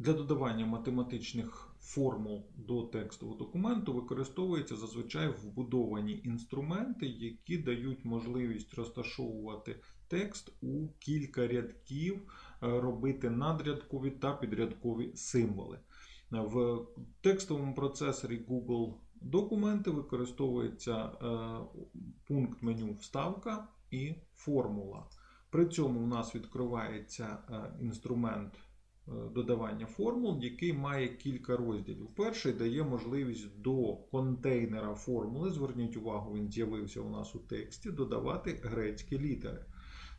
Для додавання математичних формул до текстового документу використовуються зазвичай вбудовані інструменти, які дають можливість розташовувати текст у кілька рядків, е, робити надрядкові та підрядкові символи. В текстовому процесорі Google документи використовується е, пункт меню Вставка і формула. При цьому у нас відкривається е, інструмент додавання формул, який має кілька розділів. Перший дає можливість до контейнера формули, зверніть увагу, він з'явився у нас у тексті, додавати грецькі літери.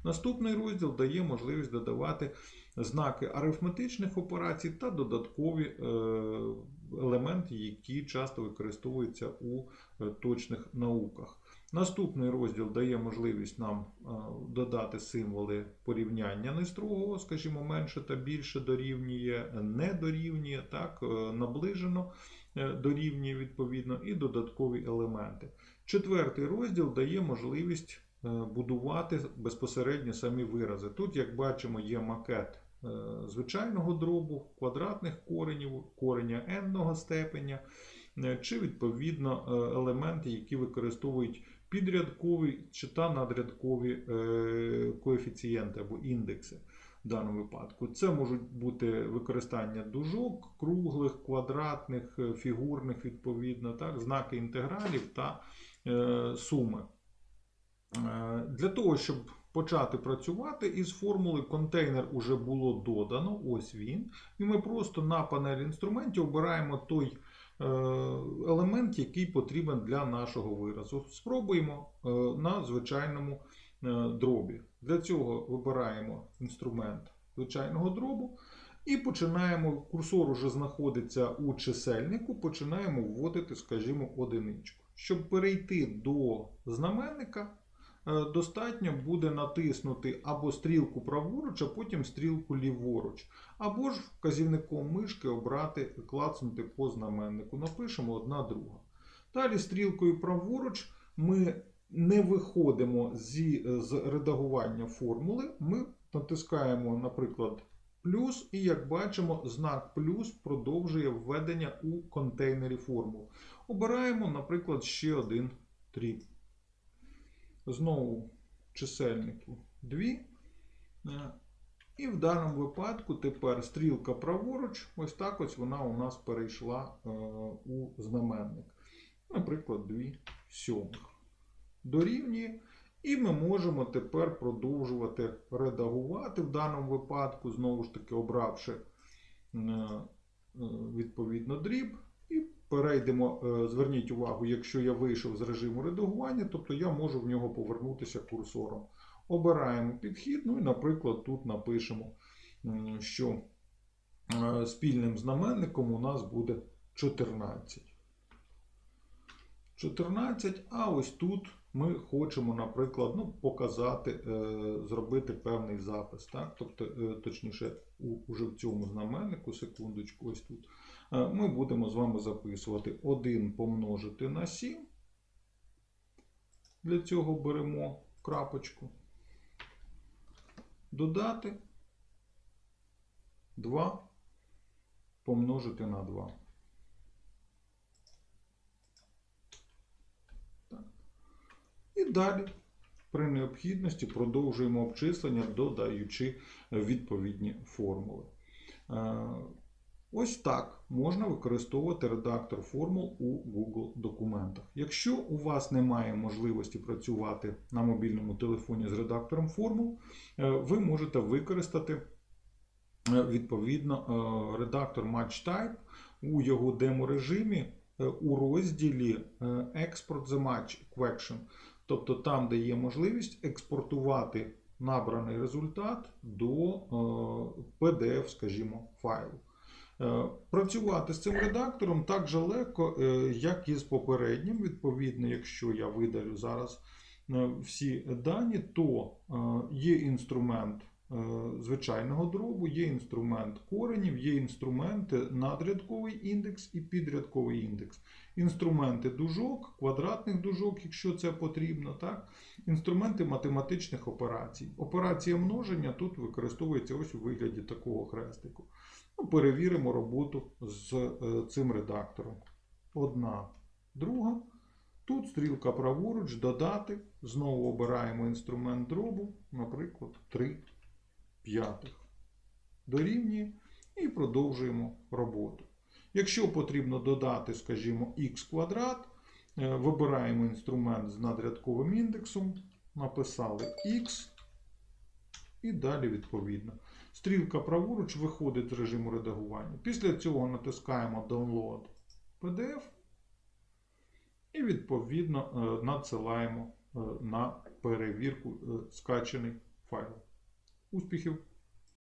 Наступний розділ дає можливість додавати знаки арифметичних операцій та додаткові е, елементи, які часто використовуються у е, точних науках. Наступний розділ дає можливість нам е, додати символи порівняння нестрогого, скажімо, менше та більше дорівнює, не дорівнює, так, е, наближено е, дорівнює відповідно, і додаткові елементи. Четвертий розділ дає можливість будувати безпосередньо самі вирази. Тут, як бачимо, є макет звичайного дробу, квадратних коренів, кореня n степеня, чи відповідно елементи, які використовують підрядкові чи та надрядкові е, коефіцієнти або індекси. В даному випадку це можуть бути використання дужок, круглих, квадратних, е, фігурних, відповідно, так, знаки інтегралів та е, суми. Для того, щоб почати працювати із формули, контейнер уже було додано, ось він. І ми просто на панелі інструментів обираємо той елемент, який потрібен для нашого виразу. Спробуємо е, на звичайному е, дробі. Для цього вибираємо інструмент звичайного дробу. І починаємо, курсор уже знаходиться у чисельнику, починаємо вводити, скажімо, одиничку. Щоб перейти до знаменника, е, достатньо буде натиснути або стрілку праворуч, а потім стрілку ліворуч. Або ж вказівником мишки обрати, клацнути по знаменнику. Напишемо одна друга. Далі стрілкою праворуч ми не виходимо зі, з редагування формули. Ми натискаємо, наприклад, плюс, і як бачимо, знак плюс продовжує введення у контейнері формул. Обираємо, наприклад, ще один дріб. Знову чисельнику 2. Е, І в даному випадку тепер стрілка праворуч, ось так ось вона у нас перейшла е, у знаменник. Наприклад, 2 сьомих. Дорівнює. І ми можемо тепер продовжувати редагувати в даному випадку, знову ж таки, обравши е, відповідно дріб. І перейдемо, е, зверніть увагу, якщо я вийшов з режиму редагування, тобто я можу в нього повернутися курсором. Обираємо підхід, ну і, наприклад, тут напишемо, що е, спільним знаменником у нас буде 14. 14, а ось тут ми хочемо, наприклад, ну, показати, е, зробити певний запис. Так? Тобто, точніше, уже в цьому знаменнику, секундочку, ось тут, ми будемо з вами записувати 1 помножити на 7. Для цього беремо крапочку. Додати 2 помножити на 2. І далі, при необхідності, продовжуємо обчислення, додаючи відповідні формули. Ось так можна використовувати редактор формул у Google документах. Якщо у вас немає можливості працювати на мобільному телефоні з редактором формул, е, ви можете використати е, відповідно е, редактор MatchType у його демо-режимі у розділі Export the Match Question. Тобто там, де є можливість експортувати набраний результат до PDF, скажімо, файлу. Е, Працювати з цим редактором так же легко, е, як і з попереднім. Відповідно, якщо я видалю зараз е, всі дані, то є інструмент звичайного дробу, є інструмент коренів, є інструменти надрядковий індекс і підрядковий індекс. Інструменти дужок, квадратних дужок, якщо це потрібно, так? інструменти математичних операцій. Операція множення тут використовується ось у вигляді такого хрестику. Ну, перевіримо роботу з е, цим редактором. Одна, друга. Тут стрілка праворуч, додати. Знову обираємо інструмент дробу, наприклад, 3 п'ятих. Дорівнює і продовжуємо роботу. Якщо потрібно додати, скажімо, х квадрат, е, вибираємо інструмент з надрядковим індексом, написали x і далі відповідно. Стрілка праворуч виходить з режиму редагування. Після цього натискаємо Download PDF і відповідно е, надсилаємо е, на перевірку е, скачений файл. Успіхів!